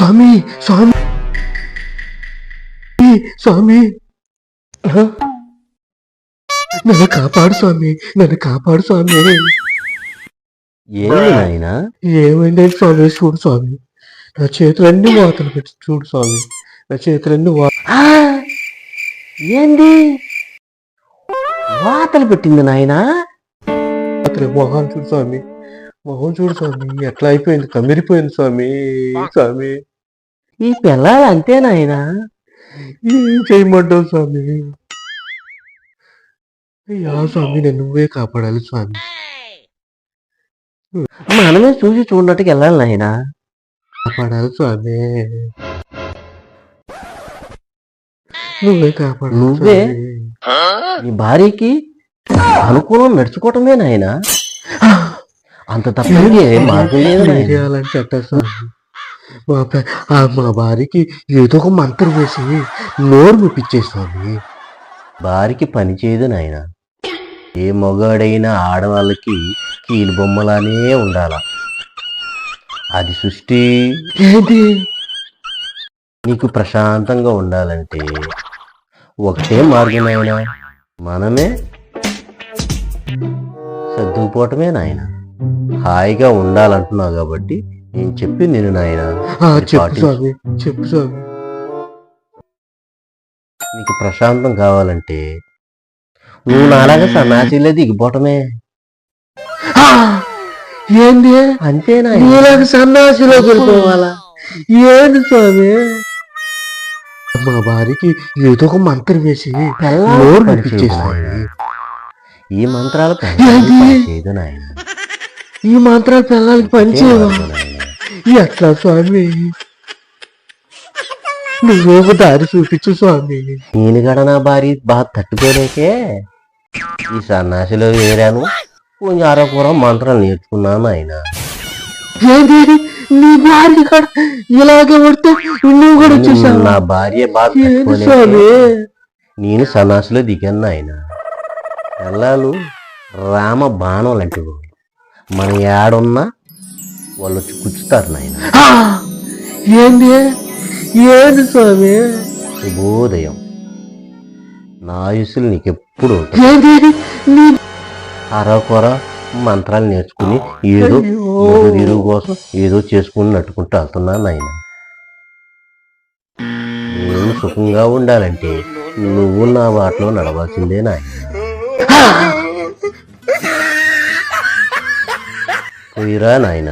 స్వామి స్వామి. స్వామి? నన్ను కాపాడు స్వామి నన్ను కాపాడు స్వామి. ఏమైంది స్వామి చూడు స్వామి. నా చేతులన్నీ వాతలు పెట్టి చూడు స్వామి. నా చేతులన్నీ వా ఏంది? వాతలు పెట్టింది నాయనా? వాతలు మొహం చూడు స్వామి. మొహం చూడు స్వామి. ఎట్లా అయిపోయింది? కమిరిపోయింది స్వామి స్వామి. ఈ పిల్లలు అంతే నాయనా. ఏం చేయమంటావు స్వామి? అయ్యా స్వామి నేను నువ్వే కాపాడాలి స్వామి. మనమే చూసి చూడనట్టుకు వెళ్ళాలి నాయనా. కాపాడాలి స్వామి. నువ్వే కాపాడాలి నువ్వే? నీ భార్యకి అనుకూలం నడుచుకోవటమే నాయనా. అంత తప్పకే మార్గం లేదు చేయాలని స్వామి? మా భార్యకి ఏదో ఒక మంత్రం వేసి నోరు ముప్పించే స్వామి భార్యకి పని చేయదు నాయన. ఏ మొగాడైనా ఆడవాళ్ళకి కీలు బొమ్మలానే ఉండాల? అది సృష్టి. ఏంటి? నీకు ప్రశాంతంగా ఉండాలంటే ఒకటే మార్గం నాయన. మనమే సర్దుకుపోవటమే నాయన. హాయిగా ఉండాలంటున్నావు కాబట్టి నేను చెప్పి నేను నాయన ఆ, అది చెప్పు పాటించు. స్వామి చెప్పు స్వామి నీకు ప్రశాంతం కావాలంటే నువ్వు నాలాగా సన్నాసిలే దిగిపోవటమే! ఏంది అంతే నాయన నీలాగా సన్నాసిలో వెళ్ళిపోవాలా ఏంది స్వామి మా భార్యకి ఏదో ఒక మంత్రం వేసి నోరు. ఈ మంత్రాలు ఏంది? చేయదు నాయన ఈ మంత్రాలు పిల్లలకి పనిచేయవా చేయదు నాయన. ఎట్లా స్వామి? నువ్వే ఒక దారి చూపించు స్వామి. నేను గడ నా భార్య బాగా తట్టుకోలేకే. ఈ సన్నాసిలో వేరాను. కొంచెం అరకూర మంత్రాలు నేర్చుకున్నాను ఆయన ఏంటి నీ భార్య కూడా ఇలాగే పడితే నువ్వు కూడా వచ్చేసావు నా భార్య స్వామి? నేను సన్నాసిలో దిగాను ఆయన పిల్లలు రామ బాణం లాంటి వాళ్ళు మన ఏడున్నా వాళ్ళు వచ్చి కూర్చుతారు నాయన! ఏంది? ఏంది స్వామి? శుభోదయం. నా ఆయుస్సులు నీకెప్పుడు అరకొర మంత్రాలు నేర్చుకుని ఏదో. ఇరుగు కోసం ఏదో చేసుకుని నట్టుకుంటూ వెళ్తున్నాను ఆయన నేను సుఖంగా ఉండాలంటే నువ్వు నా బాటలో నడవాల్సిందే నాయన. పోయిరా నాయన.